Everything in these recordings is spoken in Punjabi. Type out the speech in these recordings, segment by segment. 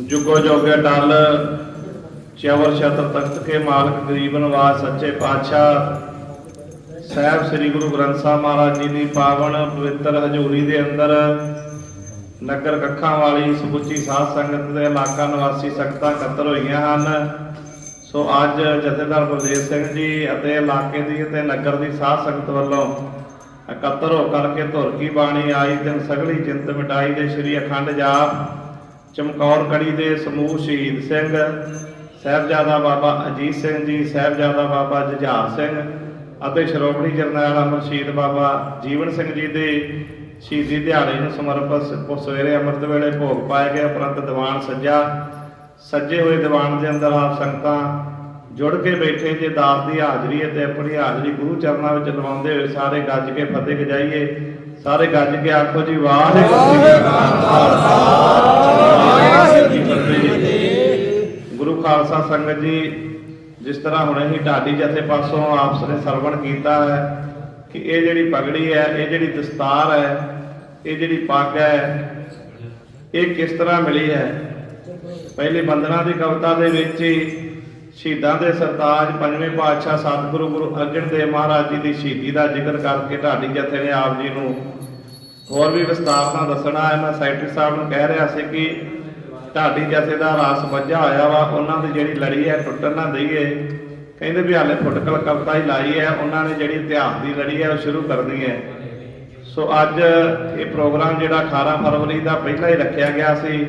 ਜੁਗੋ ਜੋਗੇ ਟਲ ਚਵਰ ਛਤਰ ਤਖਤ ਕੇ ਮਾਲਕ ਗਰੀਬ ਨਿਵਾਸ, ਸੱਚੇ ਪਾਤਸ਼ਾਹ ਸਾਹਿਬ ਸ੍ਰੀ ਗੁਰੂ ਗ੍ਰੰਥ ਸਾਹਿਬ ਮਹਾਰਾਜ ਜੀ ਦੀ ਪਾਵਨ ਪਵਿੱਤਰ ਹਜ਼ੂਰੀ ਦੇ ਅੰਦਰ ਨਗਰ ਕੱਖਾਂ ਵਾਲੀ ਸਮੁੱਚੀ ਸਾਧ ਸੰਗਤ ਦੇ ਇਲਾਕਾ ਨਿਵਾਸੀ ਸੰਗਤਾਂ ਇਕੱਤਰ ਹੋਈਆਂ ਹਨ। ਸੋ ਅੱਜ ਜਥੇਦਾਰ ਬਲਦੇਵ ਸਿੰਘ ਜੀ ਅਤੇ ਇਲਾਕੇ ਦੀ ਅਤੇ ਨਗਰ ਦੀ ਸਾਧ ਸੰਗਤ ਵੱਲੋਂ ਇਕੱਤਰ ਹੋ ਕਰਕੇ ਧੁਰ ਕੀ ਬਾਣੀ ਆਈ ਦਿਨ ਸਗਲੀ ਚਿੰਤ ਮਿਟਾਈ ਦੇ ਸ੍ਰੀ ਅਖੰਡ ਜਾਪ ਚਮਕੌਰ ਕੜੀ ਦੇ ਸਮੂਹ ਸ਼ਹੀਦ ਸਿੰਘ, ਸਾਹਿਬਜ਼ਾਦਾ ਬਾਬਾ ਅਜੀਤ ਸਿੰਘ ਜੀ, ਸਾਹਿਬਜ਼ਾਦਾ ਬਾਬਾ ਜੁਝਾਰ ਸਿੰਘ ਅਤੇ ਸ਼੍ਰੋਮਣੀ ਜਰਨੈਲ ਅਮਰ ਸ਼ਹੀਦ ਬਾਬਾ ਜੀਵਨ ਸਿੰਘ ਜੀ ਦੇ ਸ਼ਹੀਦੀ ਦਿਹਾੜੇ ਨੂੰ ਸਮਰਪਿਤ ਸਵੇਰੇ ਅੰਮ੍ਰਿਤ ਵੇਲੇ ਭੋਗ ਪਾਇਆ ਗਿਆ ਉਪਰੰਤ ਦੀਵਾਨ ਸੱਜਾ। ਸੱਜੇ ਹੋਏ ਦੀਵਾਨ ਦੇ ਅੰਦਰ ਆਪ ਸੰਗਤਾਂ ਜੁੜ ਕੇ ਬੈਠੇ ਜੇ, ਦਾਸ ਦੀ ਹਾਜ਼ਰੀ ਹੈ ਤੇ ਆਪਣੀ ਹਾਜ਼ਰੀ ਗੁਰੂ ਚਰਨਾਂ ਵਿੱਚ ਲਵਾਉਂਦੇ ਹੋਏ ਸਾਰੇ ਗੱਜ ਕੇ ਫਤਿਹ ਗਜਾਈਏ। ਸਾਰੇ ਗੱਜ ਕੇ ਆਖੋ ਜੀ, ਵਾਹਿਗੁਰੂ ਜੀ ਕਾ ਖਾਲਸਾ ਵਾਹਿਗੁਰੂ ਜੀ ਕੀ ਫਤਿਹ। ਗੁਰੂ ਖਾਲਸਾ ਸੰਗਤ ਜੀ, ਜਿਸ ਤਰ੍ਹਾਂ ਹੁਣੇ ਹੀ ਢਾਡੀ ਜਥੇ ਪਾਸੋਂ ਆਪਸ ਨੇ ਸਰਵਣ ਕੀਤਾ ਹੈ ਕਿ ਇਹ ਜਿਹੜੀ ਪਗੜੀ ਹੈ, ਇਹ ਜਿਹੜੀ ਦਸਤਾਰ ਹੈ, ਇਹ ਜਿਹੜੀ ਪੱਗ ਹੈ, ਇਹ ਕਿਸ ਤਰ੍ਹਾਂ ਮਿਲੀ ਹੈ? ਪਹਿਲੇ ਬੰਦਨਾ ਦੀ ਕਵਿਤਾ ਦੇ ਵਿੱਚ ਹੀ ਸ਼ਹੀਦਾਂ ਦੇ ਸਰਤਾਜ ਪੰਜਵੇਂ ਪਾਤਸ਼ਾਹ ਸਤਿਗੁਰੂ ਗੁਰੂ ਅਰਜਨ ਦੇਵ ਮਹਾਰਾਜ ਜੀ ਦੀ ਸ਼ਹੀਦੀ ਦਾ ਜ਼ਿਕਰ ਕਰਕੇ ਢਾਡੀ ਜਥੇ ਨੇ ਆਪ ਜੀ ਨੂੰ ਹੋਰ ਵੀ ਵਿਸਤਾਰ ਨਾਲ ਦੱਸਣਾ ਹੈ, ਮੈਂ ਸੈਕਟਰੀ ਸਾਹਿਬ ਨੂੰ ਕਹਿ ਰਿਹਾ ਸੀ ਕਿ ਢਾਡੀ ਜਥੇ ਦਾ ਰਾਸ ਵੱਜਾ ਹੋਇਆ ਵਾ, ਉਹਨਾਂ ਦੀ ਜਿਹੜੀ ਲੜੀ ਹੈ ਟੁੱਟਣ ਨਾ ਦਈਏ। ਕਹਿੰਦੇ ਵੀ ਹਾਲੇ ਫੁੱਟਕਲ ਕਵਿਤਾ ਹੀ ਲਾਈ ਹੈ, ਉਹਨਾਂ ਨੇ ਜਿਹੜੀ ਇਤਿਹਾਸ ਦੀ ਲੜੀ ਹੈ ਉਹ ਸ਼ੁਰੂ ਕਰਨੀ ਹੈ। ਸੋ ਅੱਜ ਇਹ ਪ੍ਰੋਗਰਾਮ ਜਿਹੜਾ 18 ਫਰਵਰੀ ਦਾ ਪਹਿਲਾਂ ਹੀ ਰੱਖਿਆ ਗਿਆ ਸੀ,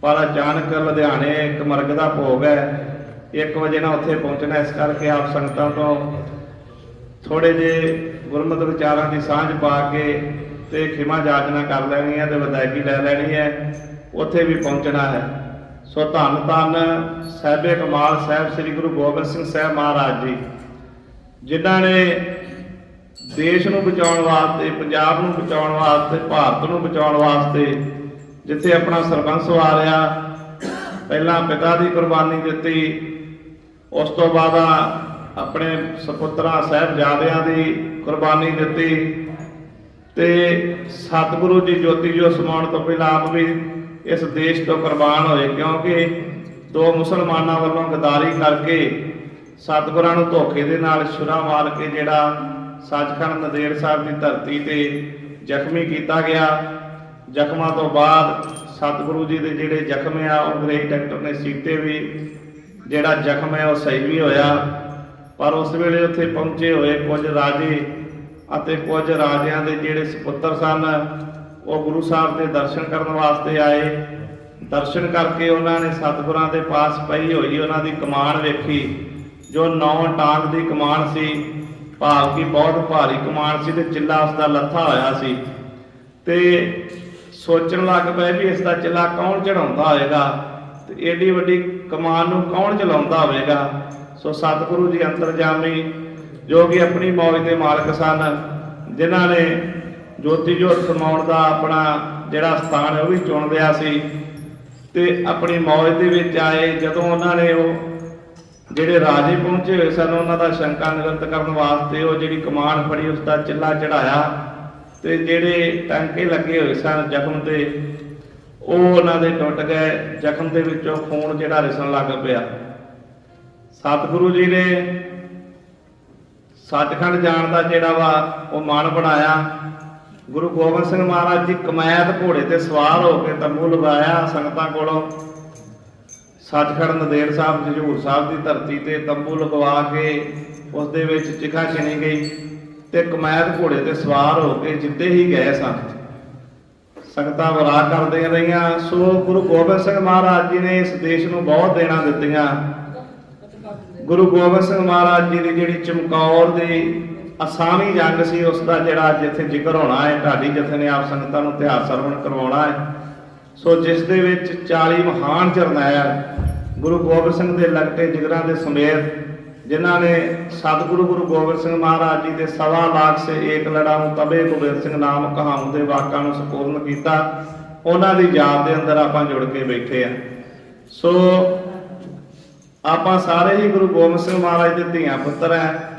ਪਰ ਅਚਾਨਕ ਲੁਧਿਆਣੇ ਇੱਕ ਮਰਗ ਦਾ ਭੋਗ ਹੈ। 1 ਵਜੇ ਨਾਲ ਉੱਥੇ ਪਹੁੰਚਣਾ, ਇਸ ਕਰਕੇ ਆਪ ਸੰਗਤਾਂ ਤੋਂ ਥੋੜੇ ਜੇ ਗੁਰਮਤਿ ਵਿਚਾਰਾਂ ਦੀ ਸਾਂਝ ਪਾ ਕੇ ਤੇ ਖਿਮਾ ਜਾਚਨਾ ਕਰ ਲੈਣੀ ਹੈ ਤੇ ਵਿਦਾਇਗੀ ਲੈ ਲੈਣੀ ਹੈ, ਉੱਥੇ ਵੀ ਪਹੁੰਚਣਾ ਹੈ। ਸੋ ਧੰਨ ਧੰਨ ਸਾਹਿਬੇ ਕਮਾਲ ਸਾਹਿਬ, ਸ੍ਰੀ ਗੁਰੂ ਗੋਬਿੰਦ ਸਿੰਘ ਸਾਹਿਬ ਮਹਾਰਾਜ ਜੀ, ਜਿਨ੍ਹਾਂ ਨੇ ਦੇਸ਼ ਨੂੰ ਬਚਾਉਣ ਵਾਸਤੇ, ਪੰਜਾਬ ਨੂੰ ਬਚਾਉਣ ਵਾਸਤੇ, ਭਾਰਤ ਨੂੰ ਬਚਾਉਣ ਵਾਸਤੇ ਜਿੱਥੇ ਆਪਣਾ ਸਰਬੰਸ ਵਾਰਿਆ, ਪਹਿਲਾਂ ਪਿਤਾ ਦੀ ਕੁਰਬਾਨੀ ਦਿੱਤੀ, ਉਸ ਤੋਂ ਬਾਅਦ ਆਪਣੇ ਸੁਪੁੱਤਰਾਂ, ਸਾਹਿਬਜ਼ਾਦਿਆਂ ਦੀ ਕੁਰਬਾਨੀ ਦਿੱਤੀ ਤੇ ਸਤਿਗੁਰੂ ਜੀ ਜੋਤੀ ਜੋ ਸਮਾਉਣ ਤੋਂ ਪਹਿਲਾਂ ਆਪ ਵੀ ਇਸ ਦੇਸ਼ ਤੋਂ ਕੁਰਬਾਨ ਹੋਏ, ਕਿਉਂਕਿ ਦੋ ਮੁਸਲਮਾਨਾਂ ਵੱਲੋਂ ਗਦਾਰੀ ਕਰਕੇ ਸਤਿਗੁਰਾਂ ਨੂੰ ਧੋਖੇ ਦੇ ਨਾਲ ਛੁਰਾ ਮਾਰ ਕੇ ਜਿਹੜਾ ਸੱਚਖੰਡ ਨਦੇੜ ਸਾਹਿਬ ਦੀ ਧਰਤੀ ਤੇ ਜ਼ਖਮੀ ਕੀਤਾ ਗਿਆ। ਜ਼ਖਮਾਂ ਤੋਂ ਬਾਅਦ ਸਤਿਗੁਰੂ ਜੀ ਦੇ ਜਿਹੜੇ ਜ਼ਖਮ ਆ, ਉਹ ਅੰਗਰੇਜ਼ ਡਾਕਟਰ ਨੇ ਸੀਤੇ ਵੀ, ਜਿਹੜਾ ਜ਼ਖਮ ਹੈ ਉਹ ਸਹੀ ਵੀ ਹੋਇਆ। ਪਰ ਉਸ ਵੇਲੇ ਉੱਥੇ ਪਹੁੰਚੇ ਹੋਏ ਕੁਝ ਰਾਜੇ ਅਤੇ ਕੁਝ ਰਾਜਿਆਂ ਦੇ ਜਿਹੜੇ ਸੁਪੁੱਤਰ ਸਨ, ਉਹ ਗੁਰੂ ਸਾਹਿਬ ਦੇ ਦਰਸ਼ਨ ਕਰਨ ਵਾਸਤੇ ਆਏ। ਦਰਸ਼ਨ ਕਰਕੇ ਉਹਨਾਂ ਨੇ ਸਤਿਗੁਰਾਂ ਦੇ ਪਾਸ ਪਈ ਹੋਈ ਉਹਨਾਂ ਦੀ ਕਮਾਨ ਵੇਖੀ, ਜੋ ਨੌ ਟਾਂਗ ਦੀ ਕਮਾਨ ਸੀ। ਭਾਵ ਕਿ ਬਹੁਤ ਭਾਰੀ ਕਮਾਨ ਸੀ ਤੇ ਚਿੱਲਾ ਉਸ ਦਾ ਲੱਥਾ ਹੋਇਆ ਸੀ। ਤੇ ਸੋਚਣ ਲੱਗ ਪਏ ਵੀ ਇਸ ਦਾ ਚਿੱਲਾ ਕੌਣ ਚੜਾਉਂਦਾ ਹੋਵੇਗਾ ਤੇ ਏਡੀ ਵੱਡੀ ਕਮਾਨ ਨੂੰ ਕੌਣ ਚਲਾਉਂਦਾ ਹੋਵੇਗਾ। ਸੋ ਸਤਿਗੁਰੂ ਜੀ ਅੰਤਰਜਾਮੀ ਜੋ ਕਿ ਆਪਣੀ ਮੌਜ ਦੇ ਮਾਲਕ ਸਨ, ਜਿਨ੍ਹਾਂ ਨੇ ਜੋਤੀ ਜੋਤ ਸਮਾਉਣ ਦਾ ਆਪਣਾ ਜਿਹੜਾ ਸਥਾਨ ਉਹ ਵੀ ਚੁਣ ਲਿਆ ਸੀ। ਤੇ ਆਪਣੀ ਮੌਜ ਦੇ ਵਿੱਚ ਆਏ, ਜਦੋਂ ਉਹਨਾਂ ਨੇ ਉਹ ਜਿਹੜੇ ਰਾਜੇ ਪਹੁੰਚੇ ਹੋਏ ਸਨ, ਉਹਨਾਂ ਦਾ ਸ਼ੰਕਾ ਨਿਵਰਤ ਕਰਨ ਵਾਸਤੇ ਉਹ ਜਿਹੜੀ ਕਮਾਨ ਫੜੀ, ਉਸ ਦਾ ਚਿੱਲਾ ਚੜਾਇਆ ਤੇ ਜਿਹੜੇ ਟਾਂਕੇ ਲੱਗੇ ਹੋਏ ਸਨ ਜ਼ਖਮ ਤੇ, ਉਹ ਉਹਨਾਂ ਦੇ ਟੁੱਟ ਗਏ। ਜ਼ਖਮ ਦੇ ਵਿੱਚੋਂ ਖੂਨ ਜਿਹੜਾ ਰਿਸਣ ਲੱਗ ਪਿਆ। ਸਤਿਗੁਰੂ ਜੀ ਨੇ ਸੱਚਖੰਡ ਜਾਣ ਦਾ ਜਿਹੜਾ ਵਾ ਉਹ ਮਨ ਬਣਾਇਆ। ਗੁਰੂ ਗੋਬਿੰਦ ਸਿੰਘ ਮਹਾਰਾਜ ਜੀ ਕਮੈਤ ਘੋੜੇ ਤੇ ਸਵਾਰ ਹੋ ਕੇ ਤੰਬੂ ਲਗਾਇਆ ਸੰਗਤਾਂ ਕੋਲੋਂ। ਸੱਚਖੰਡ ਨਦੇੜ ਸਾਹਿਬ, ਹਜ਼ੂਰ ਸਾਹਿਬ ਦੀ ਧਰਤੀ ਤੇ ਤੰਬੂ ਲਗਵਾ ਕੇ ਉਸ ਦੇ ਵਿੱਚ ਚਿਖਾ ਛਿਣੀ ਗਈ ਤੇ ਕਮੈਤ ਘੋੜੇ ਤੇ ਸਵਾਰ ਹੋ ਕੇ ਜਿੱਦੇ ਹੀ ਗਏ ਸਨ। ਸੰਗਤਾਂ ਵਰਾ ਕਰਦੇ ਰਹੀਆਂ। ਸੋ ਗੁਰੂ ਗੋਬਿੰਦ ਸਿੰਘ ਮਹਾਰਾਜ ਜੀ ਨੇ ਇਸ ਦੇਸ਼ ਨੂੰ ਬਹੁਤ ਦੇਣਾ ਦਿੱਤੀਆਂ। ਗੁਰੂ ਗੋਬਿੰਦ ਸਿੰਘ ਮਹਾਰਾਜ ਜੀ ਦੀ ਜਿਹੜੀ ਚਮਕੌਰ ਦੀ ਅਸਾਮੀ ਜੰਗ ਸੀ, ਉਸ ਦਾ ਜਿਹੜਾ ਅੱਜ ਇੱਥੇ ਜ਼ਿਕਰ ਹੋਣਾ ਹੈ, ਢਾਡੀ ਜਥੇ ਨੇ ਆਪ ਸੰਗਤਾਂ ਨੂੰ ਇਤਿਹਾਸ ਸਰਵਣ ਕਰਵਾਉਣਾ ਹੈ। ਸੋ ਜਿਸ ਦੇ ਵਿੱਚ 40 ਮਹਾਨ ਜਰਨੈਲ ਗੁਰੂ ਗੋਬਿੰਦ ਸਿੰਘ ਦੇ ਲਗਤੇ ਜਿਗਰਾਂ ਦੇ ਸਮੇਤ ਜਿਨ੍ਹਾਂ ਨੇ ਸਤਿਗੁਰੂ ਗੁਰੂ ਗੋਬਿੰਦ ਸਿੰਘ ਮਹਾਰਾਜ ਜੀ ਦੇ ਸਵਾ ਲਾਖ ਸੇ ਏਕ ਲੜਾਉ ਤਬੇ ਗੋਬਿੰਦ ਸਿੰਘ ਨਾਮ ਕਹਾਉ ਦੇ ਵਾਕਾਂ ਨੂੰ ਸੰਪੂਰਨ ਕੀਤਾ, ਉਹਨਾਂ ਦੀ ਯਾਦ ਦੇ ਅੰਦਰ ਆਪਾਂ ਜੁੜ ਕੇ ਬੈਠੇ ਆ ਸੋ ਆਪਾਂ ਸਾਰੇ ਹੀ ਗੁਰੂ ਗੋਬਿੰਦ ਸਿੰਘ ਮਹਾਰਾਜ ਦੇ ਧੀਆਂ ਪੁੱਤਰ ਹੈ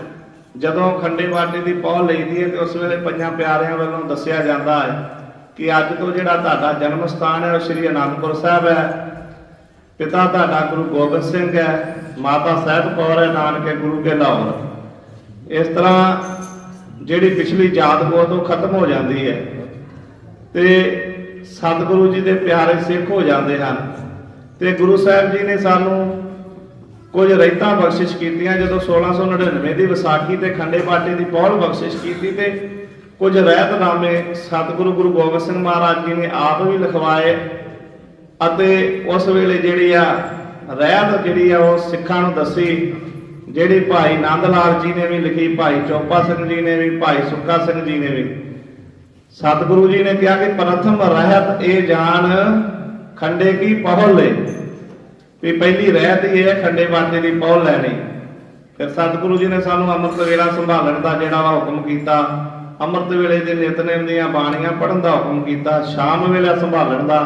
ਜਦੋਂ ਖੰਡੇ ਬਾਟੇ ਦੀ ਪੌਲ ਲਈਦੀ ਹੈ ਤੇ ਉਸ ਵੇਲੇ ਪੰਜਾਂ ਪਿਆਰਿਆਂ ਵੱਲੋਂ ਦੱਸਿਆ ਜਾਂਦਾ ਹੈ ਕਿ ਅੱਜ ਤੋਂ ਜਿਹੜਾ ਤੁਹਾਡਾ ਜਨਮ ਸਥਾਨ ਹੈ ਉਹ ਸ੍ਰੀ ਅਨੰਦਪੁਰ ਸਾਹਿਬ ਹੈ ਪਿਤਾ ਤੁਹਾਡਾ ਗੁਰੂ ਗੋਬਿੰਦ ਸਿੰਘ ਹੈ ਮਾਤਾ ਸਾਹਿਬ ਕੌਰ ਹੈ ਨਾਨਕੇ ਗੁਰੂ ਕੇ ਲਾਹੌਰ। ਇਸ ਤਰ੍ਹਾਂ ਜਿਹੜੀ ਪਿਛਲੀ ਜਾਤ ਬਹੁਤ ਉਹ ਖਤਮ ਹੋ ਜਾਂਦੀ ਹੈ ਤੇ ਸਤਿਗੁਰੂ ਜੀ ਦੇ ਪਿਆਰੇ ਸਿੱਖ ਹੋ ਜਾਂਦੇ ਹਨ। ਤੇ ਗੁਰੂ ਸਾਹਿਬ ਜੀ ਨੇ ਸਾਨੂੰ ਕੁਝ ਰਹਿਤਾਂ ਬਖਸ਼ਿਸ਼ ਕੀਤੀਆਂ, ਜਦੋਂ 1699 ਦੀ ਵਿਸਾਖੀ ਤੇ ਖੰਡੇ ਬਾਟੇ ਦੀ ਪੌਲ ਬਖਸ਼ਿਸ਼ ਕੀਤੀ ਤੇ ਕੁਝ ਰਹਿਤਨਾਮੇ ਸਤਿਗੁਰੂ ਗੁਰੂ ਗੋਬਿੰਦ ਸਿੰਘ ਮਹਾਰਾਜ ਜੀ ਨੇ ਆਪ ਵੀ ਲਿਖਵਾਏ ਅਤੇ ਉਸ ਵੇਲੇ ਜਿਹੜੀ ਆ ਰਹਿਤ ਜਿਹੜੀ ਆ ਉਹ ਸਿੱਖਾਂ ਨੂੰ ਦੱਸੀ, ਜਿਹੜੀ ਭਾਈ ਨੰਦ ਲਾਲ ਜੀ ਨੇ ਵੀ ਲਿਖੀ, ਭਾਈ ਚੋਪਾ ਸਿੰਘ ਜੀ ਨੇ ਵੀ, ਭਾਈ ਸੁੱਕਾ ਸਿੰਘ ਜੀ ਨੇ ਵੀ। ਸਤਿਗੁਰੂ ਜੀ ਨੇ ਕਿਹਾ ਕਿ ਪ੍ਰਥਮ ਰਹਿਤ ਇਹ ਜਾਣ ਖੰਡੇ ਕੀ ਪਹੁਲ ਲੈ ਵੀ ਪਹਿਲੀ ਰਹਿਤ ਇਹ ਹੈ ਖੰਡੇ ਬਾਟੇ ਦੀ ਪਹੁਲ ਲੈਣੀ। ਫਿਰ ਸਤਿਗੁਰੂ ਜੀ ਨੇ ਸਾਨੂੰ ਅੰਮ੍ਰਿਤ ਵੇਲਾ ਸੰਭਾਲਣ ਦਾ ਜਿਹੜਾ ਵਾ ਹੁਕਮ ਕੀਤਾ, ਅੰਮ੍ਰਿਤ ਵੇਲੇ ਦੇ ਨਿਤਨੇਮ ਦੀਆਂ ਬਾਣੀਆਂ ਪੜ੍ਹਨ ਦਾ ਹੁਕਮ ਕੀਤਾ, ਸ਼ਾਮ ਵੇਲਾ ਸੰਭਾਲਣ ਦਾ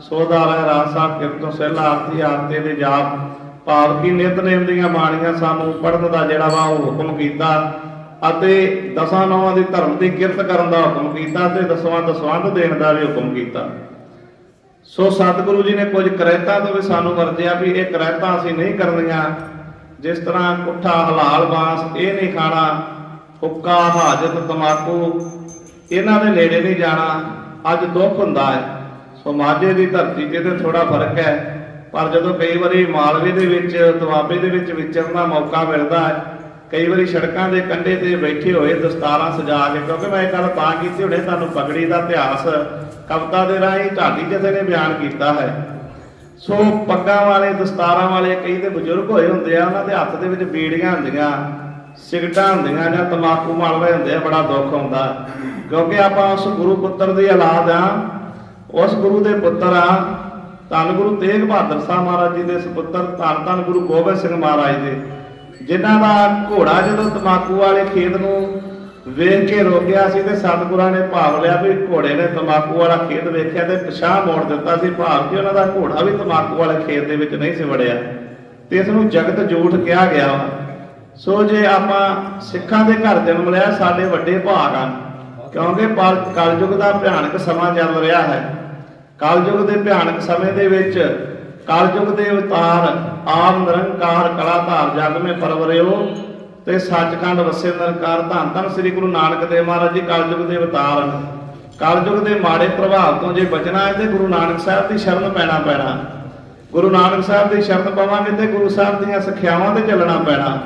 ਸੋਧਾ ਰਹਿ ਰਾਤ ਸਾਹਿਬ ਕਿਰਤੋਂ ਸਹਿਲਾ ਆਰਤੀ ਆਰਤੇ ਦੇ ਜਾਪ ਭਾਵ ਕੀ ਨਿਤਨੇਮ ਦੀਆਂ ਬਾਣੀਆਂ ਸਾਨੂੰ ਪੜ੍ਹਨ ਦਾ ਜਿਹੜਾ ਵਾ ਉਹ ਹੁਕਮ ਕੀਤਾ ਅਤੇ ਦਸਾਂ ਨੌਵਾਂ ਦੀ ਧਰਮ ਦੀ ਕਿਰਤ ਕਰਨ ਦਾ ਹੁਕਮ ਕੀਤਾ ਤੇ ਦਸਵਾਂ ਦਸਵੰਧ ਦੇਣ ਦਾ ਵੀ ਹੁਕਮ ਕੀਤਾ। ਸੋ ਸਤਿਗੁਰੂ ਜੀ ਨੇ ਕੁਝ ਕਰੈਤਾ ਤੋਂ ਵੀ ਸਾਨੂੰ ਵਰਜਿਆ ਵੀ ਇਹ ਕਰੈਤਾ ਅਸੀਂ ਨਹੀਂ ਕਰਨੀਆਂ। ਜਿਸ ਤਰ੍ਹਾਂ ਕੁੱਠਾ ਹਲਾਲ ਬਾਂਸ, ਇਹ ਨਹੀਂ ਖਾਣਾ, ਹੁੱਕਾ, ਹਾਜਤ, ਤਮਾਕੂ, ਇਹਨਾਂ ਦੇ ਨੇੜੇ ਨਹੀਂ ਜਾਣਾ, ਅੱਜ ਦੁੱਖ ਹੁੰਦਾ ਹੈ। ਸੋ ਮਾਝੇ ਦੀ ਧਰਤੀ ਤੇ ਤੇ ਥੋੜਾ ਫ਼ਰਕ ਹੈ, ਪਰ ਜਦੋਂ ਕਈ ਵਾਰੀ ਮਾਲਵੇ ਦੇ ਵਿੱਚ ਦੁਆਬੇ ਦੇ ਵਿੱਚ ਵਿਚਰਨ ਦਾ ਮੌਕਾ ਮਿਲਦਾ ਹੈ ਕਈ ਵਾਰੀ ਸੜਕਾਂ ਦੇ ਕੰਢੇ ਤੇ ਬੈਠੇ ਹੋਏ ਦਸਤਾਰਾਂ ਸਜਾ ਕੇ, ਕਿਉਂਕਿ ਮੈਂ ਇਹ ਗੱਲ ਤਾਂ ਕੀਤੀ ਹੁਣੇ, ਤੁਹਾਨੂੰ ਪਗੜੀ ਦਾ ਇਤਿਹਾਸ, ਕਵਿਤਾ ਦੇ ਰਾਹੀਂ ਢਾਡੀ ਜਥੇ ਨੇ ਬਿਆਨ ਕੀਤਾ ਹੈ। ਸੋ ਪੱਗਾਂ ਵਾਲੇ, ਦਸਤਾਰਾਂ ਵਾਲੇ ਕਈ ਤੇ ਬਜ਼ੁਰਗ ਹੋਏ ਹੁੰਦੇ ਆ, ਉਹਨਾਂ ਦੇ ਹੱਥ ਦੇ ਵਿੱਚ ਬੀੜੀਆਂ ਹੁੰਦੀਆਂ, ਸਿਗਟਾਂ ਹੁੰਦੀਆਂ ਜਾਂ ਤਮਾਕੂ ਮਲਦੇ ਹੁੰਦੇ ਆ, ਬੜਾ ਦੁੱਖ ਹੁੰਦਾ। ਕਿਉਂਕਿ ਆਪਾਂ ਉਸ ਗੁਰੂ ਪੁੱਤਰ ਦੀ ਔਲਾਦ ਆ, ਉਸ ਗੁਰੂ ਦੇ ਪੁੱਤਰ ਆ। ਧੰਨ ਗੁਰੂ ਤੇਗ ਬਹਾਦਰ ਸਾਹਿਬ ਮਹਾਰਾਜ ਜੀ ਦੇ ਸੁਪੁੱਤਰ ਧੰਨ ਧੰਨ ਗੁਰੂ ਗੋਬਿੰਦ ਸਿੰਘ ਮਹਾਰਾਜ ਦੇ ਜਿਨ੍ਹਾਂ ਦਾ ਘੋੜਾ ਜਦੋਂ ਤਮਾਕੂ ਵਾਲੇ ਖੇਤ ਨੂੰ ਵੇਖ ਕੇ ਰੋਕਿਆ ਸੀ ਤੇ ਸਤਿਗੁਰਾਂ ਨੇ ਭਾਵ ਲਿਆ ਵੀ ਘੋੜੇ ਨੇ ਤਮਾਕੂ ਵਾਲਾ ਖੇਤ ਵੇਖਿਆ ਤੇ ਪਿਛਾਂਹ ਮੋੜ ਦਿੱਤਾ ਸੀ। ਭਾਵ ਕਿ ਉਹਨਾਂ ਦਾ ਘੋੜਾ ਵੀ ਤਮਾਕੂ ਵਾਲੇ ਖੇਤ ਦੇ ਵਿੱਚ ਨਹੀਂ ਸੀ ਵੜਿਆ ਤੇ ਇਸ ਨੂੰ ਜਗਤ ਜੂਠ ਕਿਹਾ ਗਿਆ ਵਾ। ਸੋ ਜੇ ਆਪਾਂ ਸਿੱਖਾਂ ਦੇ ਘਰ ਜਨਮ ਲਿਆ, ਸਾਡੇ ਵੱਡੇ ਭਾਗ ਹਨ ਕਿਉਂਕਿ ਪਰ ਕਲਯੁਗ ਦਾ ਭਿਆਨਕ ਸਮਾਂ ਚੱਲ ਰਿਹਾ ਹੈ। ਕਲਯੁਗ ਦੇ ਭਿਆਨਕ ਸਮੇਂ ਦੇ ਵਿੱਚ ਕਲਯੁਗ ਦੇ ਅਵਤਾਰ ਆਪ ਨਿਰੰਕਾਰ ਕਲਾਧਾਰ ਜਗ ਮੇ ਪਰਵਰਿਓ ਤੇ ਸੱਚਖੰਡ ਵਸੇ ਨਿਰੰਕਾਰ ਧੰਨ ਧੰਨ ਸ੍ਰੀ ਗੁਰੂ ਨਾਨਕ ਦੇਵ ਮਹਾਰਾਜ ਜੀ ਕਲਯੁਗ ਦੇ ਅਵਤਾਰ ਕਲਯੁਗ ਦੇ ਮਾੜੇ ਪ੍ਰਭਾਵ ਤੋਂ ਜੇ ਬਚਣਾ ਹੈ ਤੇ ਗੁਰੂ ਨਾਨਕ ਸਾਹਿਬ ਦੀ ਸ਼ਰਨ ਪੈਣਾ ਪੈਣਾ। ਗੁਰੂ ਨਾਨਕ ਸਾਹਿਬ ਦੀ ਸ਼ਰਨ ਪਵਾਂਗੇ ਤੇ ਗੁਰੂ ਸਾਹਿਬ ਦੀਆਂ ਸਿੱਖਿਆਵਾਂ ਤੇ ਚੱਲਣਾ ਪੈਣਾ।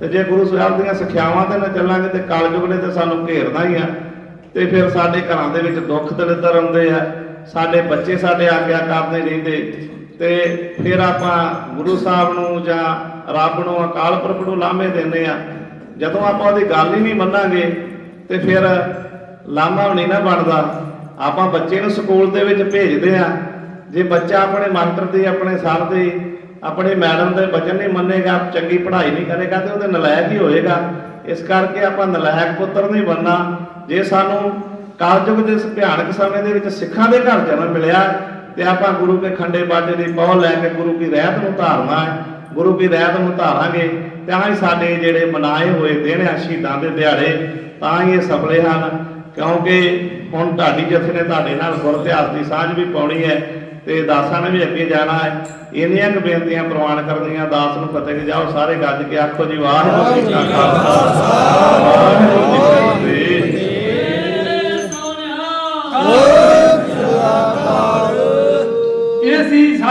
ਤੇ ਜੇ ਗੁਰੂ ਸਾਹਿਬ ਦੀਆਂ ਸਿੱਖਿਆਵਾਂ ਤੇ ਨਾ ਚੱਲਾਂਗੇ ਤੇ ਕਲਯੁਗ ਨੇ ਤੇ ਸਾਨੂੰ ਘੇਰਦਾ ਹੀ ਆ। ਤੇ ਫਿਰ ਸਾਡੇ ਘਰਾਂ ਦੇ ਵਿੱਚ ਦੁੱਖ ਦਲਿੱਦਰ ਆਉਂਦੇ ਆ। ਸਾਡੇ ਬੱਚੇ ਸਾਡੇ ਆਗਿਆ ਕਰਦੇ ਰਹਿੰਦੇ। ਤੇ ਫਿਰ ਆਪਾਂ ਗੁਰੂ ਸਾਹਿਬ ਨੂੰ ਜਾਂ ਰੱਬ ਨੂੰ ਅਕਾਲ ਪੁਰਖ ਨੂੰ ਲਾਮੇ ਦਿੰਦੇ ਆ ਜਦੋਂ ਆਪਾਂ ਉਹਦੀ ਗੱਲ ਹੀ ਨਹੀਂ ਮੰਨਾਂਗੇ, ਤੇ ਫਿਰ ਲਾਮਾ ਵੀ ਨਹੀਂ ਨਾ ਬਣਦਾ। ਆਪਾਂ ਬੱਚੇ ਨੂੰ ਸਕੂਲ ਦੇ ਵਿੱਚ ਭੇਜਦੇ ਆ ਜੇ ਬੱਚਾ ਆਪਣੇ ਮਾਸਟਰ ਦੀ, ਆਪਣੇ ਸਰ ਦੀ, ਆਪਣੇ ਮੈਡਮ ਦੇ ਵਚਨ ਨਹੀਂ ਮੰਨੇਗਾ, ਚੰਗੀ ਪੜ੍ਹਾਈ ਨਹੀਂ ਕਰੇਗਾ, ਤੇ ਉਹਦੇ ਨਲਾਇਕ ਹੀ ਹੋਏਗਾ। ਇਸ ਕਰਕੇ ਆਪਾਂ ਨਲਾਇਕ ਪੁੱਤਰ ਨਹੀਂ ਬਣਨਾ। ਜੇ ਸਾਨੂੰ ਕਾਲਯੁਗ ਦੇ ਭਿਆਨਕ ਸਮੇਂ ਦੇ ਵਿੱਚ ਸਿੱਖਾਂ ਦੇ ਘਰ ਜਨਮ ਮਿਲਿਆ ਤੇ ਆਪਾਂ ਗੁਰੂ ਕੇ ਖੰਡੇ ਬਾਜੇ ਦੀ ਪਹੁ ਲੈ ਕੇ ਗੁਰੂ ਕੀ ਰਹਿਤ ਨੂੰ ਧਾਰਨਾ ਹੈ, ਗੁਰੂ ਕੀ ਰਹਿਤ ਨੂੰ ਧਾਰਾਂਗੇ, ਤਾਂ ਹੀ ਸਾਡੇ ਜਿਹੜੇ ਮਨਾਏ ਹੋਏ ਦਿਨ ਆ ਸ਼ਹੀਦਾਂ ਦੇ ਦਿਹਾੜੇ, ਤਾਂ ਹੀ ਇਹ ਸਫਲੇ ਹਨ, ਕਿਉਂਕਿ ਹੁਣ ਢਾਡੀ ਜਥੇ ਨੇ ਤੁਹਾਡੇ ਨਾਲ ਗੁਰ ਇਤਿਹਾਸ ਦੀ ਸਾਂਝ ਵੀ ਪਾਉਣੀ ਹੈ, ਤੇ ਦਾਸਾਂ ਨੇ ਵੀ ਅੱਗੇ ਜਾਣਾ ਹੈ, ਇੰਨੀਆਂ ਕੁ ਬੇਨਤੀਆਂ ਪ੍ਰਵਾਨ ਕਰਨੀਆਂ, ਦਾਸ ਨੂੰ ਫਤਿਹ ਕੇ ਜਾਓ, ਸਾਰੇ ਗੱਜ ਕੇ ਆਖੋ ਜੀ, ਵਾਹਿਗੁਰੂ ਜੀ ਕਾ ਖਾਲਸਾ। ਵਾਹਿਗੁਰੂ ਜੀ ਕੀ ਫਤਿਹ।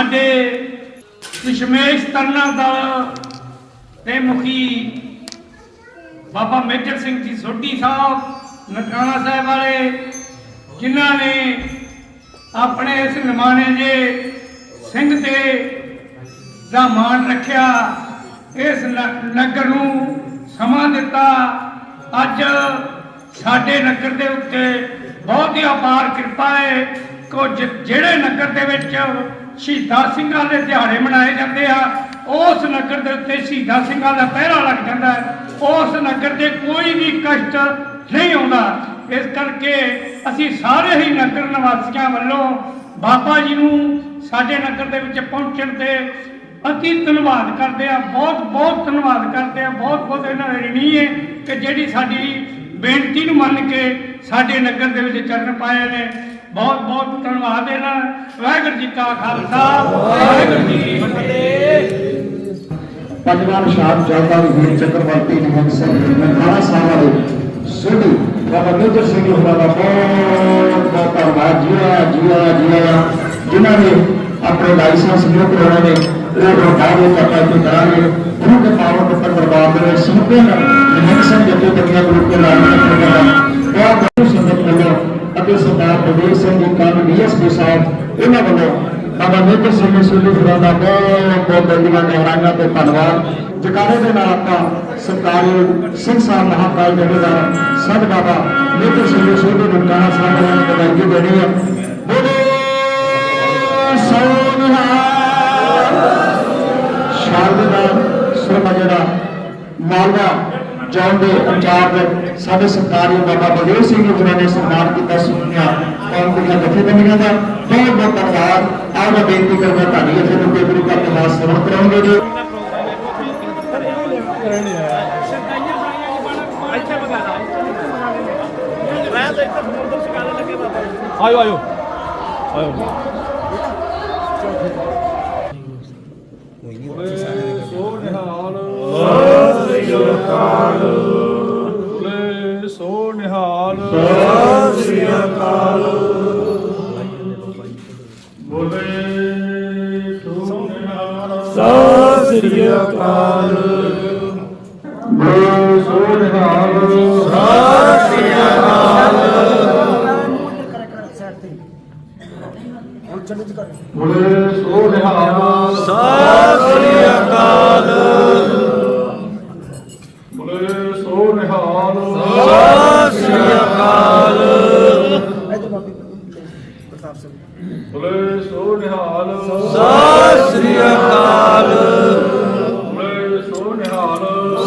ਸਾਡੇ ਦਸ਼ਮੇਸ਼ ਤਰਨਾ ਦਾ ਤੇ ਮੁਖੀ ਬਾਬਾ ਮੇਜਰ ਸਿੰਘ ਜੀ ਸੋਢੀ ਸਾਹਿਬ ਨਨਕਾਣਾ ਸਾਹਿਬ ਵਾਲੇ, ਜਿਨ੍ਹਾਂ ਨੇ ਆਪਣੇ ਇਸ ਨਿਮਾਣੇ ਜੇ ਸਿੰਘ ਤੇ ਦਾ ਮਾਣ ਰੱਖਿਆ, ਇਸ ਨਗਰ ਨੂੰ ਸਮਾਂ ਦਿੱਤਾ। ਅੱਜ ਸਾਡੇ ਨਗਰ ਦੇ ਉੱਤੇ ਬਹੁਤ ਹੀ ਅਪਾਰ ਕਿਰਪਾ ਹੈ ਕੁਝ ਜਿਹੜੇ ਨਗਰ ਦੇ ਵਿੱਚ ਸ਼ਹੀਦਾਂ ਸਿੰਘਾਂ ਦੇ ਦਿਹਾੜੇ ਮਨਾਏ ਜਾਂਦੇ ਆ। ਉਸ ਨਗਰ ਦੇ ਉੱਤੇ ਸ਼ਹੀਦਾਂ ਸਿੰਘਾਂ ਦਾ ਪਹਿਰਾ ਲੱਗ ਜਾਂਦਾ ਹੈ। ਉਸ ਨਗਰ ਤੇ ਕੋਈ ਵੀ ਕਸ਼ਟ ਨਹੀਂ ਆਉਂਦਾ। ਇਸ ਕਰਕੇ ਅਸੀਂ ਸਾਰੇ ਹੀ ਨਗਰ ਨਿਵਾਸੀਆਂ ਵੱਲੋਂ ਬਾਬਾ ਜੀ ਨੂੰ ਸਾਡੇ ਨਗਰ ਦੇ ਵਿੱਚ ਪਹੁੰਚਣ ਤੇ ਅਤੀ ਧੰਨਵਾਦ ਕਰਦੇ ਆ ਬਹੁਤ ਬਹੁਤ ਧੰਨਵਾਦ ਕਰਦੇ ਆ ਬਹੁਤ ਬਹੁਤ ਇਹਨਾਂ ਦਾ ਰਿਣੀ ਹੈ ਕਿ ਜਿਹੜੀ ਸਾਡੀ ਬੇਨਤੀ ਨੂੰ ਮੰਨ ਕੇ ਸਾਡੇ ਨਗਰ ਦੇ ਵਿੱਚ ਚਰਨ ਪਾਏ ਨੇ। ਬਹੁਤ ਬਹੁਤ ਧੰਨਵਾਦ ਦੇਣਾ ਵਾਹਿਗੁਰੂ ਜੀ ਕਾ ਖਾਲਸਾ, ਵਾਹਿਗੁਰੂ ਜੀ ਕੀ ਫਤਿਹ। ਪੰਜਵਾਂ ਸ਼ਾਹ ਜਗਦਾਰ ਗੁਰੂ ਚੱਕਰਵਰਤੀ ਜੀ ਮਨਸਰ ਮਖਾਣਾ ਸਾਹਿਬ ਦੇ ਸੋਢੀ ਬਾਬਾ ਮੇਜਰ ਸਿੰਘ ਜੀ ਦਾ ਬਹੁਤ ਬਹੁਤ ਧੰਨਵਾਦ। ਜੀਆ ਜੀਆ ਜੀਆ। ਜਿਨ੍ਹਾਂ ਨੇ ਆਪਣੇ ਲਾਇਸੈਂਸ ਨੂੰ ਕਰਾਉਣਾ ਨੇ, ਉਹ ਰੋਡਾਂ ਦੇ ਕਰਤਾ ਤੋਂ ਕਰਾਂਗੇ। ਉਹਨਾਂ ਦੇ ਪਾਵਨ ਪੁੱਤਰ ਦਰਬਾਰ ਦੇ ਸਮੂਹ ਨਾਲ ਮਨਸਰ ਜੱਤੇ ਕਰੀਆ ਗਰੁੱਪ ਦੇ ਨਾਲ ਬਹੁਤ ਬਹੁਤ ਸੰਗਤ ਅਤੇ ਸਰਦਾਰ ਬਲਦੇਵ ਸਿੰਘ ਜੀ ਕਾਨੂੰ ਡੀਐਸਪੀ ਸਾਹਿਬ, ਇਹਨਾਂ ਵੱਲੋਂ ਬਾਬਾ ਮੇਜਰ ਸਿੰਘ ਜੀ ਸੁਲੀ ਹੋਰਾਂ ਦਾ ਬਹੁਤ ਬਹੁਤ ਬੰਦੀਆਂ ਗਹਿਰਾਈਆਂ ਤੇ ਧੰਨਵਾਦ। ਜਕਾਰੇ ਦੇ ਨਾਲ ਆਪਾਂ ਸਰਕਾਰੀ ਸਿੰਘ ਸਾਹਿਬ ਮਹਾਕਾਲ ਜਥੇਦਾਰ ਸੰਤ ਬਾਬਾ ਮੇਜਰ ਸਿੰਘ ਜੀ ਸੁਲੀ ਨੂੰ ਕਾਣਾ ਸਾਹਿਬ ਨੂੰ ਬਧਾਈ ਦੇਣੀ ਹੈ। ਬੋਲੇ ਸੋਨਿਹਾਲ ਸ਼ਾਨ ਦੇ ਜਿਹੜਾ ਮਾਲਵਾ ਜਾਣ ਦੇ ਇੰਚਾਰਜ ਸਾਡੇ ਸਰਕਾਰੀ ਬਾਬਾ ਬਲਦੇਵ ਸਿੰਘ ਜੀ ਨੇ ਸਨਮਾਨ ਕੀਤਾ ਸੁਣਿਆ ਕੌਮ ਦੀਆਂ ਜਥੇਬੰਦੀਆਂ ਦਾ। ਬਹੁਤ ਬਹੁਤ ਧੰਨਵਾਦ। ਆਹ ਮੈਂ ਬੇਨਤੀ ਕਰਦਾ ਤੁਹਾਡੀ ਇੱਥੇ ਨੂੰ ਘਰ ਦੇ ਮਾਸ ਸਰਵਣ ਕਰਾਉਂਗੇ ਜੀ। ਆਇਓ ਆਇਓ। ਆਇਓ। ਸੋ ਨਿਹਾਲ ਸ੍ਰੀ ਅਕਾਲ। ਬੋਲੇ ਸ੍ਰੀ ਅਕਾਲ। ਬੋਲੇ ਸੋ ਨਿਹਾਲ ਬੋਲੇ ਸੋ ਨਿਹਾਲ ਸ੍ਰੀ ਅਕਾਲ ਬੋਲੇ ਸੋ ਨਿਹਾਲ ਸ੍ਰੀ ਅਕਾਲ ਬੋਲੇ ਸੋ ਨਿਹਾਲ ਸ੍ਰੀ ਅਕਾਲ।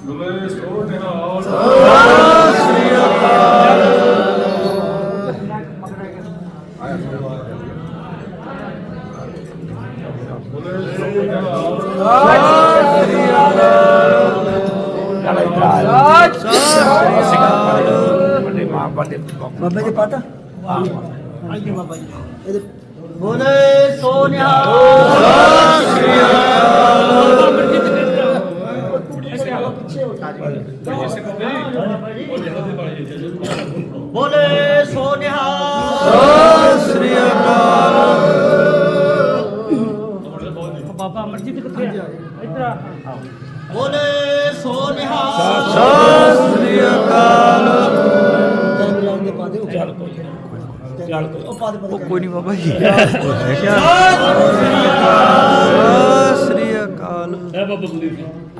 ਗੁਰੇ ਸੋ ਨਿਹਾਲ ਸਤਿ ਸ੍ਰੀ ਅਕਾਲ ਗੁਰੇ ਸੋ ਨਿਹਾਲ ਸਤਿ ਸ੍ਰੀ ਅਕਾਲ ਸਤਿ ਸ੍ਰੀ ਅਕਾਲ ਵੱਡੇ ਮਾਂ ਵੱਡੇ ਬਾਬਾ ਜੀ ਪਾਤਾ ਵਾਹ ਆਈਏ ਬਾਬਾ ਜੀ ਇਹਦੇ ਬੋਲੇ ਸੋ ਨਿਹਾਲ ਸਤਿ ਸ੍ਰੀ ਅਕਾਲ ਬੋਲੇ ਸੋ ਨਿਹਾਲ ਸਤਿ ਸ੍ਰੀ ਅਕਾਲ ਬਾਬਾ ਅਮਰਜੀਤ ਕਿੱਥੇ ਆ? ਇੱਧਰ ਆ। ਬੋਲੇ ਸੋ ਨਿਹਾਲ ਸਤਿ ਸ੍ਰੀ ਅਕਾਲ ਉਹ ਕੋਈ ਨਹੀਂ ਬਾਬਾ ਜੀ। ਸਤਿ ਸ੍ਰੀ ਅਕਾਲ। ਸਤਿ ਸ੍ਰੀ ਅਕਾਲ। ਹੈ ਬਾਬਾ ਗੁਰਦੀਪ